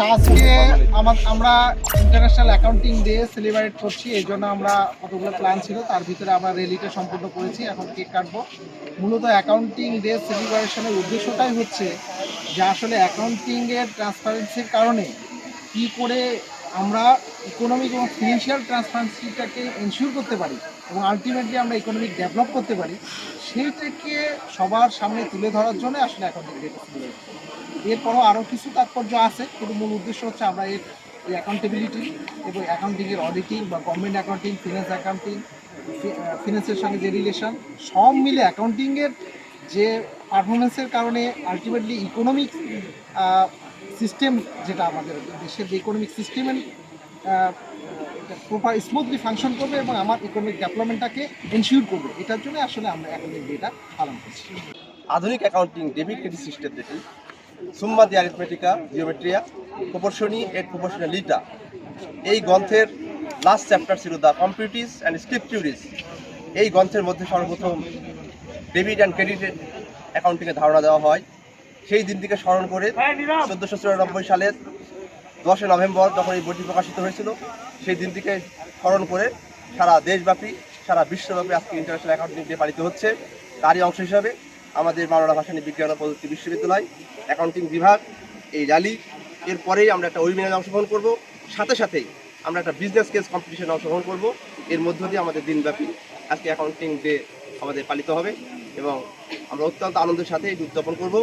আজকে আমরা international accounting day celebrate করছি, এই জন্য আমরা কতগুলো প্ল্যান ছিল, তার ভিতরে আমরা র্যালিটা সম্পূর্ণ করেছি, এখন কেক কাটবো। মূলত অ্যাকাউন্টিং ডে সেলিব্রেশনের উদ্দেশ্যটাই হচ্ছে যে আসলে অ্যাকাউন্টিংয়ের ট্রান্সপারেন্সির কারণে কি করে আমরা ইকোনমিক এবং ফিনান্সিয়াল ট্রান্সপারেন্সিটাকে এনশিওর করতে পারি, এবং আলটিমেটলি আমরা ইকোনমিক ডেভেলপ করতে পারি। সেইটাকে সবার সামনে তুলে ধরার জন্য আসলে সেলিব্রেট এরপরও আরও কিছু তাৎপর্য আছে, কিন্তু মূল উদ্দেশ্য হচ্ছে আমরা এর অ্যাকাউন্টেবিলিটি এবং অ্যাকাউন্টিংয়ের অডিটিং বা গভর্নমেন্ট অ্যাকাউন্টিং ফিনান্স অ্যাকাউন্টিং ফিনান্সের সঙ্গে যে রিলেশন সব মিলে অ্যাকাউন্টিংয়ের যে পারফরমেন্সের কারণে আলটিমেটলি ইকোনমিক সিস্টেম যেটা আমাদের দেশের যে ইকোনমিক সিস্টেমের প্রপার স্মুথলি ফাংশন করবে এবং আমার ইকোনমিক ডেভেলপমেন্টটাকে এনশিওর করবে। এটার জন্য আসলে আমরা অ্যাকাউন্টিং ডেটা পালন করছি। আধুনিক অ্যাকাউন্টিং ডেবিট ক্রেডিট সিস্টেম যেটি সুম্মা দি অ্যারিথমেটিকা জিওমেট্রিয়া প্রপোর্শনি এট প্রপোর্শনালিটা এই গ্রন্থের লাস্ট চ্যাপ্টার ছিল দ্য কম্পিউটিস অ্যান্ড স্ক্রিপচুরিস এই গ্রন্থের মধ্যে সর্বপ্রথম ডেবিট অ্যান্ড ক্রেডিট অ্যাকাউন্টিংয়ের ধারণা দেওয়া হয়। সেই দিনটিকে স্মরণ করে চোদ্দোশো চুরানব্বই সালের দশই নভেম্বর যখন এই বইটি প্রকাশিত হয়েছিল, সেই দিনটিকে স্মরণ করে সারা দেশব্যাপী, সারা বিশ্বব্যাপী আজকে ইন্টারন্যাশনাল অ্যাকাউন্টিং ডে পালিত হচ্ছে। তারই অংশ হিসাবে আমাদের মাওলানা ভাসানী বিজ্ঞান ও প্রযুক্তি বিশ্ববিদ্যালয় অ্যাকাউন্টিং বিভাগ, এই র্যালি এরপরেই আমরা একটা ওয়েবিনারে অংশগ্রহণ করব। সাথে সাথেই আমরা একটা বিজনেস কেস কম্পিটিশনে অংশগ্রহণ করব। এর মধ্য দিয়ে আমাদের দিনব্যাপী আজকে অ্যাকাউন্টিং ডে আমাদের পালিত হবে এবং আমরা অত্যন্ত আনন্দের সাথে এটি উদযাপন করব।